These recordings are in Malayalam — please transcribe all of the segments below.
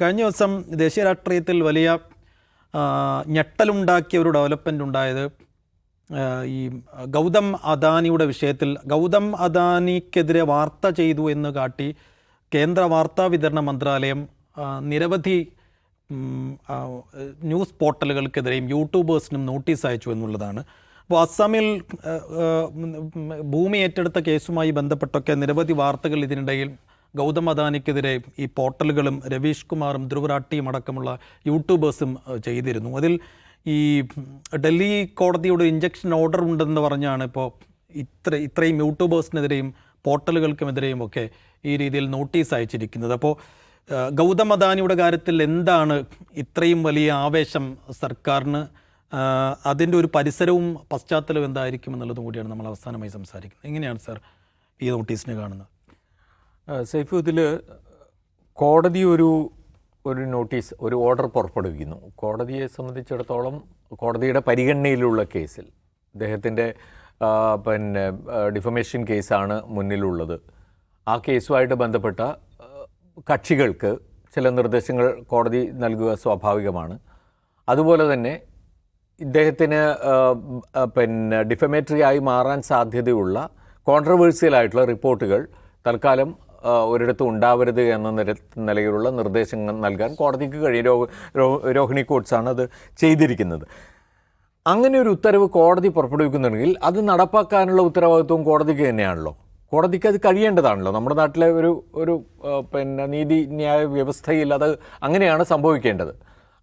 കഴിഞ്ഞ ദിവസം ദേശീയ രാഷ്ട്രീയത്തിൽ വലിയ ഞെട്ടലുണ്ടാക്കിയ ഒരു ഡെവലപ്മെന്റ് ഉണ്ടായത് ഈ ഗൗതം അദാനിയുടെ വിഷയത്തിൽ. ഗൗതം അദാനിക്കെതിരെ വാർത്ത ചെയ്തു എന്ന് കാട്ടി കേന്ദ്ര വാർത്താ വിതരണ മന്ത്രാലയം നിരവധി ന്യൂസ് പോർട്ടലുകൾക്കെതിരെയും യൂട്യൂബേഴ്സിനും നോട്ടീസ് അയച്ചു എന്നുള്ളതാണ്. അപ്പോൾ ഉം, ഭൂമി ഏറ്റെടുത്ത കേസുമായി ബന്ധപ്പെട്ടൊക്കെ നിരവധി വാർത്തകൾ ഇതിനിടയിൽ ഗൗതം അദാനിക്കെതിരെ ഈ പോർട്ടലുകളും രവീഷ് കുമാറും ധ്രുവരാട്ടിയും അടക്കമുള്ള യൂട്യൂബേഴ്സും ചെയ്തിരുന്നു. അതിൽ ഈ ഡൽഹി കോടതിയുടെ ഇഞ്ചക്ഷൻ ഓർഡർ ഉണ്ടെന്ന് പറഞ്ഞാണ് ഇപ്പോൾ ഇത്ര ഇത്രയും യൂട്യൂബേഴ്സിനെതിരെയും പോർട്ടലുകൾക്കുമെതിരെയും ഒക്കെ ഈ രീതിയിൽ നോട്ടീസ് അയച്ചിരിക്കുന്നത്. അപ്പോൾ ഗൗതം അദാനിയുടെ കാര്യത്തിൽ എന്താണ് ഇത്രയും വലിയ ആവേശം സർക്കാരിന്? അതിന്റെ ഒരു പരിസരവും പശ്ചാത്തലവും എന്തായിരിക്കും എന്നുള്ളതും കൂടിയാണ് നമ്മൾ അവസാനമായി സംസാരിക്കുന്നത്. എങ്ങനെയാണ് സാർ ഈ നോട്ടീസിനെ കാണുന്നത്? സൈഫു ഇതിൽ കോടതി ഒരു ഒരു നോട്ടീസ് ഒരു ഓർഡർ പുറപ്പെടുവിക്കുന്നു. കോടതിയെ സംബന്ധിച്ചിടത്തോളം കോടതിയുടെ പരിഗണനയിലുള്ള കേസിൽ അദ്ദേഹത്തിന്റെ പിന്നെ ഡിഫമേഷൻ കേസാണ് മുന്നിലുള്ളത്. ആ കേസുമായിട്ട് ബന്ധപ്പെട്ട കക്ഷികൾക്ക് ചില നിർദ്ദേശങ്ങൾ കോടതി നൽകുക സ്വാഭാവികമാണ്. അതുപോലെ തന്നെ ഇദ്ദേഹത്തിന് പിന്നെ ഡിഫമേറ്ററി ആയി മാറാൻ സാധ്യതയുള്ള കോൺട്രവേഴ്സിയലായിട്ടുള്ള റിപ്പോർട്ടുകൾ തൽക്കാലം ഒരിടത്തും ഉണ്ടാവരുത് എന്ന നിലയിലുള്ള നിർദ്ദേശങ്ങൾ നൽകാൻ കോടതിക്ക് കഴിയും. രോഹിണി കോട്ട്സാണ് അത് ചെയ്തിരിക്കുന്നത്. അങ്ങനെ ഒരു ഉത്തരവ് കോടതി പുറപ്പെടുവിക്കുന്നുണ്ടെങ്കിൽ അത് നടപ്പാക്കാനുള്ള ഉത്തരവാദിത്വം കോടതിക്ക് തന്നെയാണല്ലോ. കോടതിക്ക് അത് കഴിയേണ്ടതാണല്ലോ. നമ്മുടെ നാട്ടിലെ ഒരു ഒരു പിന്നെ നീതി ന്യായ വ്യവസ്ഥയിൽ അത് അങ്ങനെയാണ് സംഭവിക്കേണ്ടത്.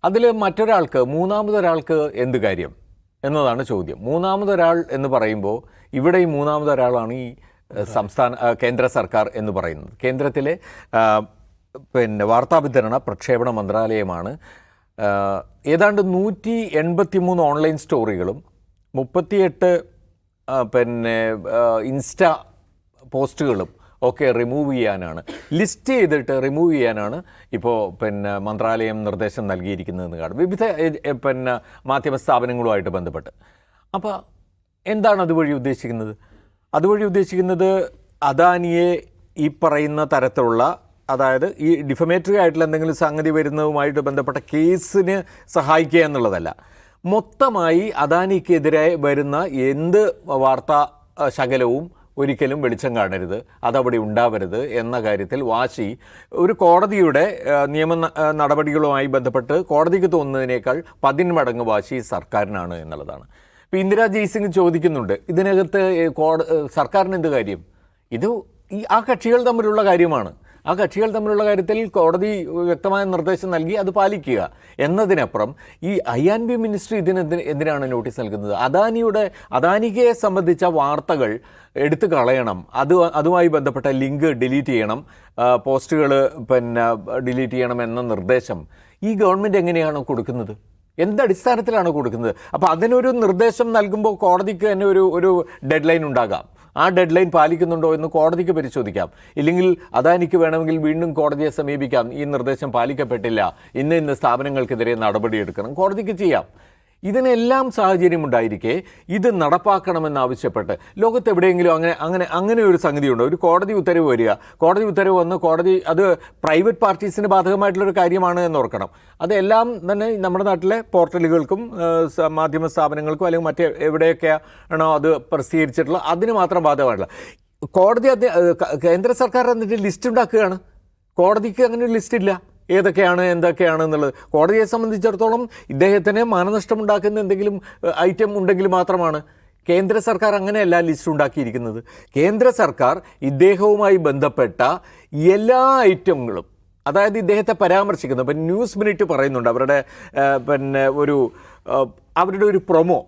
അതിൽ മറ്റൊരാൾക്ക് മൂന്നാമതൊരാൾക്ക് എന്ത് കാര്യം? എന്നതാണ് ചോദ്യം. മൂന്നാമതൊരാൾ എന്ന് പറയുമ്പോൾ ഇവിടെ ഈ മൂന്നാമതൊരാളാണ് ഈ സംസ്ഥാന കേന്ദ്ര സർക്കാർ എന്ന് പറയുന്നത്. കേന്ദ്രത്തിലെ പിന്നെ വാർത്താവിതരണ പ്രക്ഷേപണ മന്ത്രാലയമാണ്. ഏതാണ്ട് നൂറ്റി എൺപത്തി മൂന്ന് ഓൺലൈൻ സ്റ്റോറികളും മുപ്പത്തിയെട്ട് പിന്നെ ഇൻസ്റ്റ പോസ്റ്റുകളും ഒക്കെ റിമൂവ് ചെയ്യാനാണ്. ലിസ്റ്റ് ചെയ്തിട്ട് റിമൂവ് ചെയ്യാനാണ് ഇപ്പോൾ പിന്നെ മന്ത്രാലയം നിർദ്ദേശം നൽകിയിരിക്കുന്നതെന്ന് കാണും. വിവിധ പിന്നെ മാധ്യമ സ്ഥാപനങ്ങളുമായിട്ട് ബന്ധപ്പെട്ട്. അപ്പോൾ എന്താണ് അതുവഴി ഉദ്ദേശിക്കുന്നത്? അതുവഴി ഉദ്ദേശിക്കുന്നത് അദാനിയെ ഈ പറയുന്ന തരത്തിലുള്ള അതായത് ഈ ഡിഫമേറ്ററി ആയിട്ടുള്ള എന്തെങ്കിലും സംഗതി വരുന്നതുമായിട്ട് ബന്ധപ്പെട്ട കേസിന് സഹായിക്കുക എന്നുള്ളതല്ല. മൊത്തമായി അദാനിക്കെതിരെ വരുന്ന എന്ത് വാർത്താ ശകലവും ഒരിക്കലും വെളിച്ചം കാണരുത്. അതവിടെ ഉണ്ടാവരുത് എന്ന കാര്യത്തിൽ വാശി. ഒരു കോടതിയുടെ നിയമ നടപടികളുമായി ബന്ധപ്പെട്ട് കോടതിക്ക് തോന്നുന്നതിനേക്കാൾ പതിന്മടങ്ങ് വാശി സർക്കാരിനാണ് എന്നുള്ളതാണ്. ഇപ്പോൾ ഇന്ദിരാ ജയ്സിംഗ് ചോദിക്കുന്നുണ്ട് ഇതിനകത്ത് കോട സർക്കാരിന് എന്ത് കാര്യം? ഇത് ഈ ആ കക്ഷികൾ തമ്മിലുള്ള കാര്യമാണ്. ആ കക്ഷികൾ തമ്മിലുള്ള കാര്യത്തിൽ കോടതി വ്യക്തമായ നിർദ്ദേശം നൽകി അത് പാലിക്കുക. എന്നതിനപ്പുറം ഈ ഐ ആൻഡ് ബി മിനിസ്ട്രി ഇതിന് എന്തിനാണ് നോട്ടീസ് നൽകുന്നത്? അദാനിയുടെ അദാനിയെ സംബന്ധിച്ച വാർത്തകൾ എടുത്തു കളയണം. അത് അതുമായി ബന്ധപ്പെട്ട ലിങ്ക് ഡിലീറ്റ് ചെയ്യണം. പോസ്റ്റുകൾ പിന്നെ ഡിലീറ്റ് ചെയ്യണം എന്ന നിർദ്ദേശം ഈ ഗവൺമെന്റ് എങ്ങനെയാണ് കൊടുക്കുന്നത്? എന്തടിസ്ഥാനത്തിലാണ് കൊടുക്കുന്നത്? അപ്പോൾ അതിനൊരു നിർദ്ദേശം നൽകുമ്പോൾ കോടതിക്ക് തന്നെ ഒരു ഒരു ഡെഡ് ലൈൻ ഉണ്ടാകാം. ആ ഡെഡ് ലൈൻ പാലിക്കുന്നുണ്ടോ എന്ന് കോടതിക്ക് പരിശോധിക്കാം. ഇല്ലെങ്കിൽ അദാനിക്ക് വേണമെങ്കിൽ വീണ്ടും കോടതിയെ സമീപിക്കാം. ഈ നിർദ്ദേശം പാലിക്കപ്പെട്ടില്ല. ഇന്ന് ഇന്ന് സ്ഥാപനങ്ങൾക്കെതിരെ നടപടിയെടുക്കണം. കോടതിക്ക് ചെയ്യാം. ഇതിനെല്ലാം സാഹചര്യമുണ്ടായിരിക്കെ ഇത് നടപ്പാക്കണമെന്നാവശ്യപ്പെട്ട് ലോകത്ത് എവിടെയെങ്കിലും അങ്ങനെ അങ്ങനെ അങ്ങനെ ഒരു സംഗതിയുണ്ടോ. ഒരു കോടതി ഉത്തരവ് വരിക. കോടതി ഉത്തരവ് വന്ന് കോടതി അത് പ്രൈവറ്റ് പാർട്ടീസിന് ബാധകമായിട്ടുള്ളൊരു കാര്യമാണ് എന്ന് ഓർക്കണം. അതെല്ലാം തന്നെ നമ്മുടെ നാട്ടിലെ പോർട്ടലുകൾക്കും മാധ്യമ സ്ഥാപനങ്ങൾക്കും അല്ലെങ്കിൽ മറ്റേ എവിടെയൊക്കെ ആണോ അത് പ്രസിദ്ധീകരിച്ചിട്ടുള്ളത് അതിന് മാത്രം ബാധകമായിട്ടുള്ള. കോടതി കേന്ദ്ര സർക്കാർ എന്നിട്ട് ലിസ്റ്റ് ഉണ്ടാക്കുകയാണ്. കോടതിക്ക് അങ്ങനെ ഒരു ലിസ്റ്റ് ഇല്ല. ഏതൊക്കെയാണ് എന്തൊക്കെയാണ് എന്നുള്ളത്. കോടതിയെ സംബന്ധിച്ചിടത്തോളം ഇദ്ദേഹത്തിന് മാനനഷ്ടമുണ്ടാക്കുന്ന എന്തെങ്കിലും ഐറ്റം ഉണ്ടെങ്കിൽ മാത്രമാണ് കേന്ദ്ര സർക്കാർ അങ്ങനെയല്ല ലിസ്റ്റ് ഉണ്ടാക്കിയിരിക്കുന്നത്. കേന്ദ്ര സർക്കാർ ഇദ്ദേഹവുമായി ബന്ധപ്പെട്ട എല്ലാ ഐറ്റങ്ങളും അതായത് ഇദ്ദേഹത്തെ പരാമർശിക്കുന്നു. ഇപ്പം ന്യൂസ് മിനിറ്റ് പറയുന്നുണ്ട്. അവരുടെ പിന്നെ ഒരു അവരുടെ ഒരു പ്രൊമോ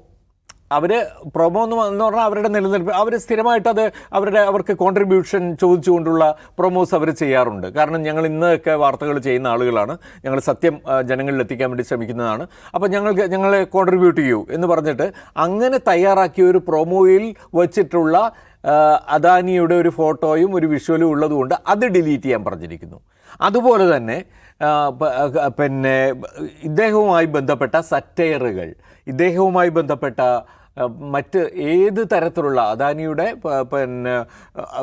അവർ പ്രൊമോ എന്ന് എന്ന് പറഞ്ഞാൽ അവരുടെ നിലനിൽപ്പ് അവർ സ്ഥിരമായിട്ട് അത് അവരുടെ അവർക്ക് കോൺട്രിബ്യൂഷൻ ചോദിച്ചുകൊണ്ടുള്ള പ്രൊമോസ് അവർ ചെയ്യാറുണ്ട്. കാരണം ഞങ്ങൾ ഇന്നൊക്കെ വാർത്തകൾ ചെയ്യുന്ന ആളുകളാണ്. ഞങ്ങൾ സത്യം ജനങ്ങളിൽ എത്തിക്കാൻ വേണ്ടി ശ്രമിക്കുന്നതാണ്. അപ്പോൾ ഞങ്ങൾക്ക് ഞങ്ങളെ കോൺട്രിബ്യൂട്ട് ചെയ്യൂ എന്ന് പറഞ്ഞിട്ട് അങ്ങനെ തയ്യാറാക്കിയ ഒരു പ്രൊമോയിൽ വച്ചിട്ടുള്ള അദാനിയുടെ ഒരു ഫോട്ടോയും ഒരു വിഷ്വലും ഉള്ളതുകൊണ്ട് അത് ഡിലീറ്റ് ചെയ്യാൻ പറഞ്ഞിരിക്കുന്നു. അതുപോലെ തന്നെ പിന്നെ ഇദ്ദേഹവുമായി ബന്ധപ്പെട്ട സറ്റയറുകൾ ഇദ്ദേഹവുമായി ബന്ധപ്പെട്ട മറ്റ് ഏത് തരത്തിലുള്ള അദാനിയുടെ പിന്നെ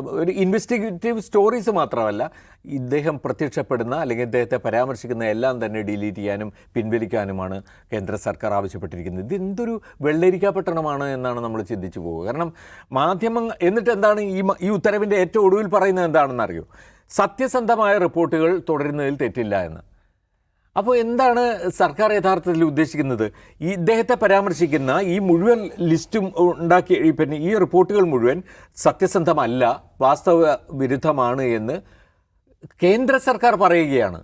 ഒരു ഇൻവെസ്റ്റിഗേറ്റീവ് സ്റ്റോറീസ് മാത്രമല്ല ഇദ്ദേഹം പ്രത്യക്ഷപ്പെടുന്ന അല്ലെങ്കിൽ ഇദ്ദേഹത്തെ പരാമർശിക്കുന്ന എല്ലാം തന്നെ ഡിലീറ്റ് ചെയ്യാനും പിൻവലിക്കാനുമാണ് കേന്ദ്ര സർക്കാർ ആവശ്യപ്പെട്ടിരിക്കുന്നത്. ഇത് എന്തൊരു എന്നാണ് നമ്മൾ ചിന്തിച്ചു പോകുക. കാരണം മാധ്യമം എന്നിട്ട് എന്താണ് ഈ ഈ ഉത്തരവിന്റെ ഏറ്റവും ഒടുവിൽ പറയുന്നത് എന്താണെന്ന് അറിയോ സത്യസന്ധമായ റിപ്പോർട്ടുകൾ തുടരുന്നതിൽ തെറ്റില്ല എന്ന്. അപ്പോൾ എന്താണ് സർക്കാർ യഥാർത്ഥത്തിൽ ഉദ്ദേശിക്കുന്നത്? ഈ ഇദ്ദേഹത്തെ പരാമർശിക്കുന്ന ഈ മുഴുവൻ ലിസ്റ്റും ഉണ്ടാക്കി പിന്നെ ഈ റിപ്പോർട്ടുകൾ മുഴുവൻ സത്യസന്ധമല്ല വാസ്തവ വിരുദ്ധമാണ് എന്ന് കേന്ദ്ര സർക്കാർ പറയുകയാണ്.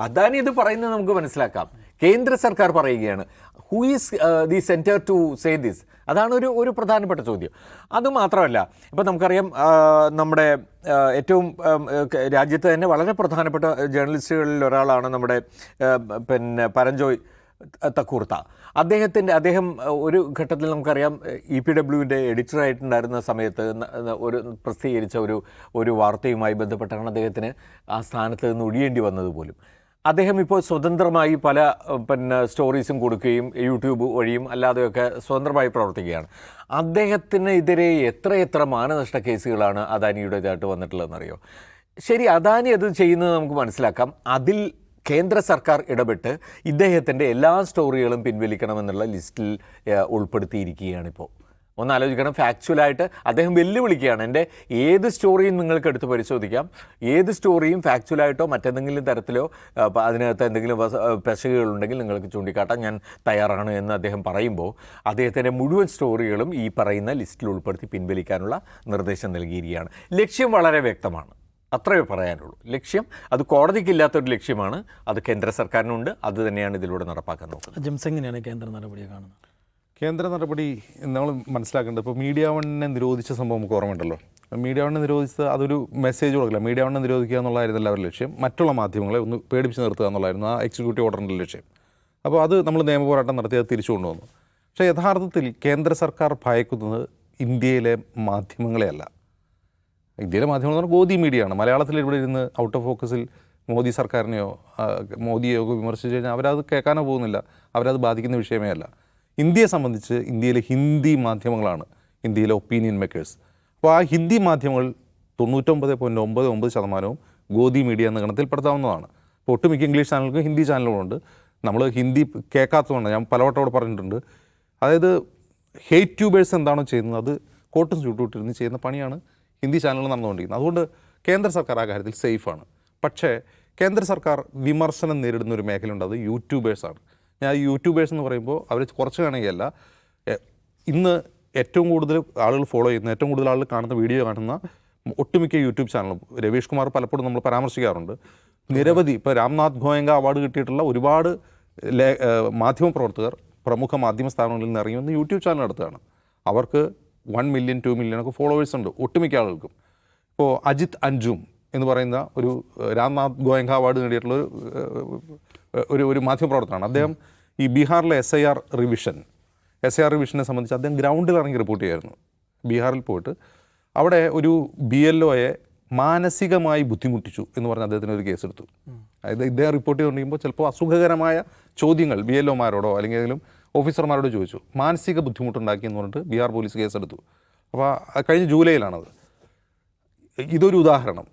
അദാനി ഇത് പറയുന്നത് നമുക്ക് മനസ്സിലാക്കാം. കേന്ദ്ര സർക്കാർ പറയുകയാണ് who is the centre to say this അതാണ് ഒരു ഒരു പ്രധാനപ്പെട്ട ചോദ്യം. അതുമാത്രമല്ല ഇപ്പം നമുക്കറിയാം നമ്മുടെ ഏറ്റവും രാജ്യത്ത് തന്നെ വളരെ പ്രധാനപ്പെട്ട ജേർണലിസ്റ്റുകളിൽ ഒരാളാണ് നമ്മുടെ പിന്നെ പരഞ്ജോയ് തക്കൂർത്ത. അദ്ദേഹത്തിന്റെ അദ്ദേഹം ഒരു ഘട്ടത്തിൽ നമുക്കറിയാം ഇ പി ഡബ്ല്യുവിന്റെ എഡിറ്ററായിട്ടുണ്ടായിരുന്ന സമയത്ത് ഒരു പ്രസിദ്ധീകരിച്ച ഒരു ഒരു വാർത്തയുമായി ബന്ധപ്പെട്ടാണ് അദ്ദേഹത്തിന് ആ സ്ഥാനത്ത് നിന്ന് ഒഴിയേണ്ടി വന്നത് പോലും. അദ്ദേഹം ഇപ്പോൾ സ്വതന്ത്രമായി പല പിന്നെ സ്റ്റോറീസും കൊടുക്കുകയും യൂട്യൂബ് വഴിയും അല്ലാതെയൊക്കെ സ്വതന്ത്രമായി പ്രവർത്തിക്കുകയാണ്. അദ്ദേഹത്തിനെതിരെ എത്രയെത്ര മാനനഷ്ട കേസുകളാണ് അദാനിയുടേതായിട്ട് വന്നിട്ടുള്ളതെന്നറിയോ? ശരി അദാനി അത് ചെയ്യുന്നത് നമുക്ക് മനസ്സിലാക്കാം. അതിൽ കേന്ദ്ര സർക്കാർ ഇടപെട്ട് ഇദ്ദേഹത്തിന്റെ എല്ലാ സ്റ്റോറികളും പിൻവലിക്കണമെന്നുള്ള ലിസ്റ്റിൽ ഉൾപ്പെടുത്തിയിരിക്കുകയാണിപ്പോൾ. ഒന്ന് ആലോചിക്കണം ഫാക്ച്വലായിട്ട് അദ്ദേഹം വെല്ലുവിളിക്കുകയാണ്. എന്റെ ഏത് സ്റ്റോറിയും നിങ്ങൾക്ക് എടുത്ത് പരിശോധിക്കാം. ഏത് സ്റ്റോറിയും ഫാക്ച്വലായിട്ടോ മറ്റെന്തെങ്കിലും തരത്തിലോ അതിനകത്ത് എന്തെങ്കിലും പെശകുകളുണ്ടെങ്കിൽ നിങ്ങൾക്ക് ചൂണ്ടിക്കാട്ടാൻ ഞാൻ തയ്യാറാണ് എന്ന് അദ്ദേഹം പറയുമ്പോൾ അദ്ദേഹത്തിന്റെ മുഴുവൻ സ്റ്റോറികളും ഈ പറയുന്ന ലിസ്റ്റിൽ ഉൾപ്പെടുത്തി പിൻവലിക്കാനുള്ള നിർദ്ദേശം നൽകിയിരിക്കുകയാണ്. ലക്ഷ്യം വളരെ വ്യക്തമാണ്. അത്രയേ പറയാനുള്ളൂ. ലക്ഷ്യം അത് കോടതിക്കില്ലാത്തൊരു ലക്ഷ്യമാണ്. അത് കേന്ദ്ര സർക്കാരിനുണ്ട്. അത് തന്നെയാണ് ഇതിലൂടെ നടപ്പാക്കാൻ നോക്കുന്നത്. ജിംസ് എങ്ങനെയാണ് കേന്ദ്ര നടപടിയെ കാണുന്നത്. കേന്ദ്ര നടപടി നമ്മൾ മനസ്സിലാക്കേണ്ടത് ഇപ്പോൾ മീഡിയ വണ്ണിനെ നിരോധിച്ച സംഭവം നമുക്ക് ഓർമ്മയുണ്ടല്ലോ. മീഡിയ വണ്ണിനെ നിരോധിച്ചത് അതൊരു മെസ്സേജ് കൊടുക്കില്ല. മീഡിയ വണ്ണിനെ നിരോധിക്കുക എന്നുള്ളതായിരുന്നില്ല അവരുടെ ലക്ഷ്യം. മറ്റുള്ള മാധ്യമങ്ങളെ ഒന്ന് പേടിപ്പിച്ച് നിർത്തുക എന്നുള്ളതായിരുന്നു ആ എക്സിക്യൂട്ടീവ് ഓർഡറിന്റെ ലക്ഷ്യം. അപ്പോൾ അത് നമ്മൾ നിയമപോരാട്ടം നടത്തി അത് തിരിച്ചു കൊണ്ടുവന്നു. പക്ഷേ യഥാർത്ഥത്തിൽ കേന്ദ്ര സർക്കാർ ഭയക്കുന്നത് ഇന്ത്യയിലെ മാധ്യമങ്ങളെയല്ല. ഇന്ത്യയിലെ മാധ്യമങ്ങൾ എന്ന് പറഞ്ഞാൽ ഗോദി മീഡിയയാണ്. മലയാളത്തിൽ ഇവിടെ ഇരുന്ന് ഔട്ട് ഓഫ് ഫോക്കസിൽ മോദി സർക്കാരിനെയോ മോദിയെയോ വിമർശിച്ച് കഴിഞ്ഞാൽ അവരത് കേൾക്കാനോ പോകുന്നില്ല. അവരത് ബാധിക്കുന്ന വിഷയമേ അല്ല. ഇന്ത്യയെ സംബന്ധിച്ച് ഇന്ത്യയിലെ ഹിന്ദി മാധ്യമങ്ങളാണ് ഇന്ത്യയിലെ ഒപ്പീനിയൻ മേക്കേഴ്സ് അപ്പോൾ ആ ഹിന്ദി മാധ്യമങ്ങൾ തൊണ്ണൂറ്റൊമ്പത് പോയിന്റ് ഒമ്പത് ഒമ്പത് ശതമാനവും ഗോദി മീഡിയ എന്ന ഗണത്തിൽപ്പെടുത്താവുന്നതാണ് ഇപ്പോൾ ഒട്ടുമിക്ക ഇംഗ്ലീഷ് ചാനലുകൾക്കും ഹിന്ദി ചാനലുകളുണ്ട്. നമ്മൾ ഹിന്ദി കേൾക്കാത്തതുകൊണ്ട് ഞാൻ പലവട്ടം അവിടെ പറഞ്ഞിട്ടുണ്ട്. അതായത് ഹേറ്റ് ട്യൂബേഴ്സ് എന്താണോ ചെയ്യുന്നത്? അത് കോട്ടും ചൂട്ടുവിട്ടിരുന്ന് ചെയ്യുന്ന പണിയാണ് ഹിന്ദി ചാനലുകൾ നടന്നുകൊണ്ടിരിക്കുന്നത്. അതുകൊണ്ട് കേന്ദ്ര സർക്കാർ ആ കാര്യത്തിൽ സേഫാണ് പക്ഷേ കേന്ദ്ര സർക്കാർ വിമർശനം നേരിടുന്ന ഒരു മേഖലയുണ്ട്. അത് യൂട്യൂബേഴ്സാണ് ഞാൻ യൂട്യൂബേഴ്സ് എന്ന് പറയുമ്പോൾ അവർ കുറച്ച് കാണുകയല്ല ഇന്ന് ഏറ്റവും കൂടുതൽ ആളുകൾ ഫോളോ ചെയ്യുന്ന ഏറ്റവും കൂടുതൽ ആളുകൾ കാണുന്ന വീഡിയോ കാണുന്ന ഒട്ടുമിക്ക യൂട്യൂബ് ചാനലും രവീഷ് കുമാർ പലപ്പോഴും നമ്മൾ പരാമർശിക്കാറുണ്ട്. നിരവധി ഇപ്പോൾ രാംനാഥ് ഗോയങ്ക അവാർഡ് കിട്ടിയിട്ടുള്ള ഒരുപാട് മാധ്യമ പ്രവർത്തകർ പ്രമുഖ മാധ്യമ സ്ഥാപനങ്ങളിൽ നിന്ന് ഇറങ്ങി വന്ന് യൂട്യൂബ് ചാനൽ നടത്തുകയാണ്. അവർക്ക് വൺ മില്യൺ ടു മില്യൺ ഒക്കെ ഫോളോവേഴ്സ് ഉണ്ട് ഒട്ടുമിക്ക ആളുകൾക്കും. ഇപ്പോൾ അജിത് അഞ്ജും എന്ന് പറയുന്ന ഒരു രാംനാഥ് ഗോയങ്ക അവാർഡ് നേടിയിട്ടുള്ള ഒരു ഒരു ഒരു മാധ്യമപ്രവർത്തനമാണ്. അദ്ദേഹം ഈ ബീഹാറിലെ S I R revision S I R റിവിഷനെ സംബന്ധിച്ച് അദ്ദേഹം ഗ്രൗണ്ടിൽ ഇറങ്ങി റിപ്പോർട്ട് ചെയ്യായിരുന്നു. ബീഹാറിൽ പോയിട്ട് അവിടെ ഒരു ബി എൽ ഒയെ മാനസികമായി ബുദ്ധിമുട്ടിച്ചു എന്ന് പറഞ്ഞ് അദ്ദേഹത്തിന് ഒരു കേസെടുത്തു അതായത് ഇദ്ദേഹം റിപ്പോർട്ട് ചെയ്തുകൊണ്ടിരിക്കുമ്പോൾ ചിലപ്പോൾ അസുഖകരമായ ചോദ്യങ്ങൾ ബി എൽ ഒമാരോടോ അല്ലെങ്കിൽ ഏതെങ്കിലും ഓഫീസർമാരോട് ചോദിച്ചു. മാനസിക ബുദ്ധിമുട്ടുണ്ടാക്കി എന്ന് പറഞ്ഞിട്ട് ബീഹാർ പോലീസ് കേസെടുത്തു അപ്പോൾ കഴിഞ്ഞ ജൂലൈയിലാണത്. ഇതൊരു ഉദാഹരണം.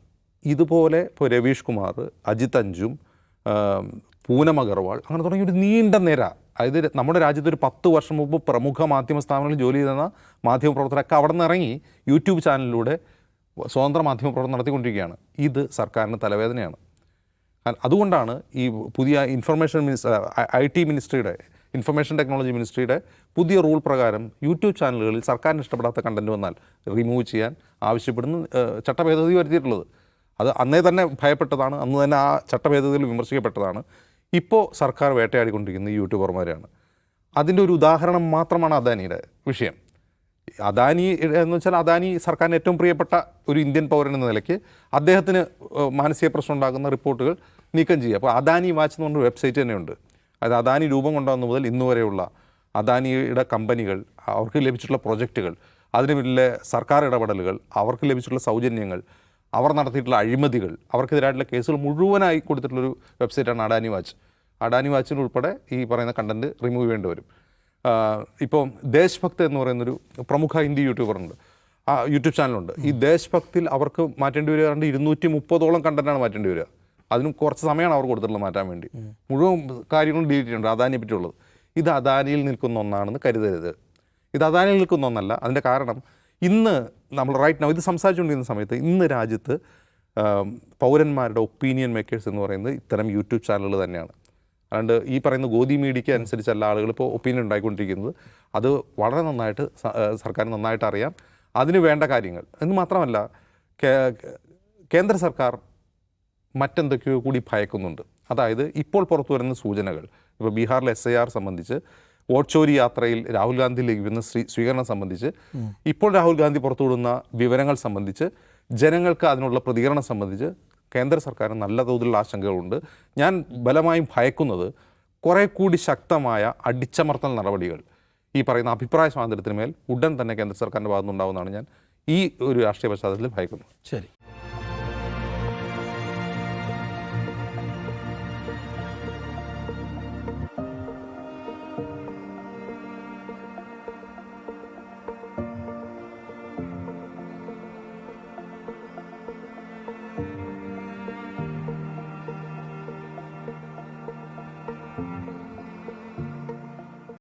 ഇതുപോലെ ഇപ്പോൾ രവീഷ് കുമാർ അജിത് അഞ്ജും ആം, പൂനം അഗർവാൾ അങ്ങനെ തുടങ്ങിയ ഒരു നീണ്ട നിര. അതായത് നമ്മുടെ രാജ്യത്ത് ഒരു പത്ത് വർഷം മുമ്പ് പ്രമുഖ മാധ്യമ സ്ഥാപനങ്ങളിൽ ജോലി ചെയ്തിരുന്ന മാധ്യമപ്രവർത്തകരൊക്കെ അവിടെ നിന്ന് ഇറങ്ങി യൂട്യൂബ് ചാനലിലൂടെ സ്വതന്ത്ര മാധ്യമപ്രവർത്തനം നടത്തിക്കൊണ്ടിരിക്കുകയാണ്. ഇത് സർക്കാരിന് തലവേദനയാണ്. അതുകൊണ്ടാണ് ഈ പുതിയ ഇൻഫർമേഷൻ മിനിസ്റ്റർ ഐ ടി മിനിസ്ട്രിയുടെ ഇൻഫർമേഷൻ ടെക്നോളജി മിനിസ്ട്രിയുടെ പുതിയ റൂൾ പ്രകാരം യൂട്യൂബ് ചാനലുകളിൽ സർക്കാരിന് ഇഷ്ടപ്പെടാത്ത കണ്ടന്റ് വന്നാൽ റിമൂവ് ചെയ്യാൻ ആവശ്യപ്പെടുന്ന ചട്ടഭേദഗതി വരുത്തിയിട്ടുള്ളത്. അത് അന്നേ തന്നെ ഭയപ്പെട്ടതാണ്. അന്ന് തന്നെ ആ ചട്ടഭേദഗതിയിൽ വിമർശിക്കപ്പെട്ടതാണ്. ഇപ്പോൾ സർക്കാർ വേട്ടയാടിക്കൊണ്ടിരിക്കുന്ന യൂട്യൂബർമാരാണ്. അതിന്റെ ഒരു ഉദാഹരണം മാത്രമാണ് അദാനിയുടെ വിഷയം. അദാനി എന്ന് വെച്ചാൽ അദാനി സർക്കാരിന് ഏറ്റവും പ്രിയപ്പെട്ട ഒരു ഇന്ത്യൻ പൗരൻ എന്ന നിലയ്ക്ക് അദ്ദേഹത്തിന് മാനസിക പ്രശ്നം ഉണ്ടാകുന്ന റിപ്പോർട്ടുകൾ നീക്കം ചെയ്യുക. അപ്പോൾ അദാനി വാച്ച് എന്ന് പറഞ്ഞ വെബ്സൈറ്റ് തന്നെയുണ്ട്. അതായത് അദാനി രൂപം കൊണ്ടുവന്ന മുതൽ ഇന്ന് വരെയുള്ള അദാനിയുടെ കമ്പനികൾ അവർക്ക് ലഭിച്ചിട്ടുള്ള പ്രൊജക്റ്റുകൾ അതിന് പിന്നിലെ സർക്കാർ ഇടപെടലുകൾ അവർക്ക് ലഭിച്ചിട്ടുള്ള സൗജന്യങ്ങൾ അവർ നടത്തിയിട്ടുള്ള അഴിമതികൾ അവർക്കെതിരായിട്ടുള്ള കേസുകൾ മുഴുവനായി കൊടുത്തിട്ടുള്ളൊരു വെബ്സൈറ്റാണ് അഡാനി വാച്ച്. അഡാനി വാച്ചിൽ ഉൾപ്പെടെ ഈ പറയുന്ന കണ്ടന്റ് റിമൂവ് ചെയ്യേണ്ടി വരും. ഇപ്പോൾ ദേശഭക്ത് എന്ന് പറയുന്നൊരു പ്രമുഖ ഹിന്ദി യൂട്യൂബറുണ്ട്. ആ യൂട്യൂബ് ചാനലുണ്ട്. ഈ ദേശഭക്തിൽ അവർക്ക് മാറ്റേണ്ടി വരിക രണ്ട് ഇരുന്നൂറ്റി മുപ്പതോളം കണ്ടന്റാണ് മാറ്റേണ്ടി വരിക. അതിനും കുറച്ച് സമയമാണ് അവർ കൊടുത്തിട്ടുള്ളത് മാറ്റാൻ വേണ്ടി. മുഴുവൻ കാര്യങ്ങളും ഡിലീറ്റ് ചെയ്യുന്നുണ്ട് അദാനിയെ പറ്റിയുള്ളത് ഇത് അദാനിയിൽ നിൽക്കുന്ന ഒന്നാണെന്ന് കരുതരുത്. ഇത് അദാനിയിൽ നിൽക്കുന്ന ഒന്നല്ല. അതിന്റെ കാരണം ഇന്ന് നമ്മൾ റൈറ്റ് നൗ ഇത് സംസാരിച്ചുകൊണ്ടിരുന്ന സമയത്ത് ഇന്ന് രാജ്യത്ത് പൗരന്മാരുടെ ഒപ്പീനിയൻ മേക്കേഴ്സ് എന്ന് പറയുന്നത് ഇത്തരം യൂട്യൂബ് ചാനലുകൾ തന്നെയാണ്. അതുകൊണ്ട് ഈ പറയുന്ന ഗോതി മീഡിയയ്ക്ക് അനുസരിച്ചല്ല ആളുകൾ ഇപ്പോൾ ഒപ്പീനിയൻ ഉണ്ടായിക്കൊണ്ടിരിക്കുന്നത്. അത് വളരെ നന്നായിട്ട് സർക്കാർ നന്നായിട്ട് അറിയാം. അതിന് വേണ്ട കാര്യങ്ങൾ. എന്ന് മാത്രമല്ല കേന്ദ്ര സർക്കാർ മറ്റെന്തൊക്കെയോ കൂടി ഭയക്കുന്നുണ്ട്. അതായത് ഇപ്പോൾ പുറത്തു വരുന്ന സൂചനകൾ. ഇപ്പോൾ ബീഹാറിലെ എസ് ഐ ആർ സംബന്ധിച്ച് വോട്ട് ചോരി യാത്രയിൽ രാഹുൽ ഗാന്ധി ലഭിക്കുന്ന സ്വീകരണം സംബന്ധിച്ച് ഇപ്പോൾ രാഹുൽ ഗാന്ധി പുറത്തുവിടുന്ന വിവരങ്ങൾ സംബന്ധിച്ച് ജനങ്ങൾക്ക് അതിനുള്ള പ്രതികരണം സംബന്ധിച്ച് കേന്ദ്ര സർക്കാരിന് നല്ല തോതിലുള്ള ആശങ്കകളുണ്ട്. ഞാൻ ബലമായും ഭയക്കുന്നത് കുറേ കൂടി ശക്തമായ അടിച്ചമർത്തൽ നടപടികൾ. ഈ പറയുന്ന അഭിപ്രായ സ്വാതന്ത്ര്യത്തിന് മേൽ ഉടൻ തന്നെ കേന്ദ്ര സർക്കാരിന്റെ ഭാഗത്തുനിന്നുണ്ടാവുമെന്നാണ് ഞാൻ ഈ ഒരു രാഷ്ട്രീയ പശ്ചാത്തലത്തിൽ ഭയക്കുന്നത് ശരി.